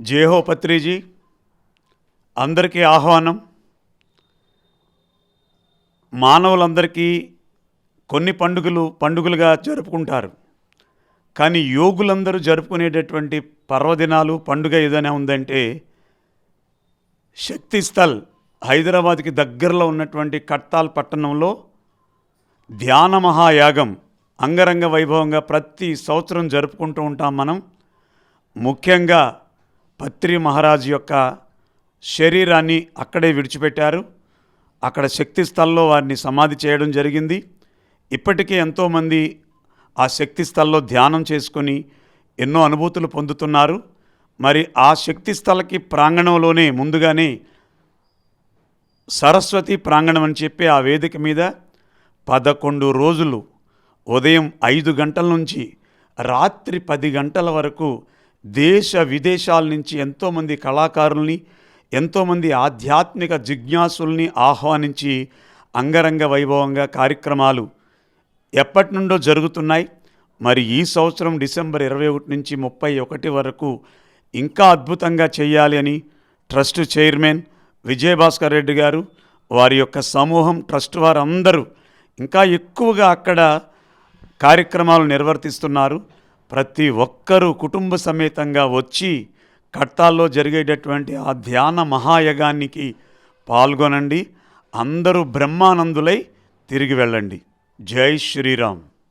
జేహో పత్రిజీ అందరికీ ఆహ్వానం. మానవులందరికీ కొన్ని పండుగలు పండుగలుగా జరుపుకుంటారు. కానీ యోగులందరూ జరుపుకునేటటువంటి పర్వదినాలు పండుగ ఏదైనా ఉందంటే శక్తిస్థల్ హైదరాబాద్కి దగ్గరలో ఉన్నటువంటి కట్టాల్ పట్టణంలో ధ్యాన మహాయాగం అంగరంగ వైభవంగా ప్రతి సంవత్సరం జరుపుకుంటూ ఉంటాం మనం. ముఖ్యంగా పత్రి మహారాజు యొక్క శరీరాన్ని అక్కడే విడిచిపెట్టారు. అక్కడ శక్తి స్థల్లో వారిని సమాధి చేయడం జరిగింది. ఇప్పటికే ఎంతోమంది ఆ శక్తి స్థల్లో ధ్యానం చేసుకొని ఎన్నో అనుభూతులు పొందుతున్నారు. మరి ఆ శక్తి స్థలకి ప్రాంగణంలోనే ముందుగానే సరస్వతి ప్రాంగణం అని చెప్పి ఆ వేదిక మీద పదకొండు రోజులు ఉదయం ఐదు గంటల నుంచి రాత్రి పది గంటల వరకు దేశ విదేశాల నుంచి ఎంతోమంది కళాకారుల్ని ఎంతోమంది ఆధ్యాత్మిక జిజ్ఞాసుల్ని ఆహ్వానించి అంగరంగ వైభవంగా కార్యక్రమాలు ఎప్పటి నుండో జరుగుతున్నాయి. మరి ఈ సంవత్సరం డిసెంబర్ ఇరవై ఒకటి నుంచి ముప్పై ఒకటి వరకు ఇంకా అద్భుతంగా చేయాలి అని ట్రస్ట్ చైర్మన్ విజయభాస్కర్ రెడ్డి గారు వారి యొక్క సమూహం ట్రస్ట్ వారందరూ ఇంకా ఎక్కువగా అక్కడ కార్యక్రమాలు నిర్వర్తిస్తున్నారు. ప్రతి ఒక్కరూ కుటుంబ సమేతంగా వచ్చి కట్టాల్లో జరిగేటటువంటి ఆ ధ్యాన మహాయగానికి పాల్గొనండి. అందరూ బ్రహ్మానందులై తిరిగి వెళ్ళండి. జై శ్రీరామ్.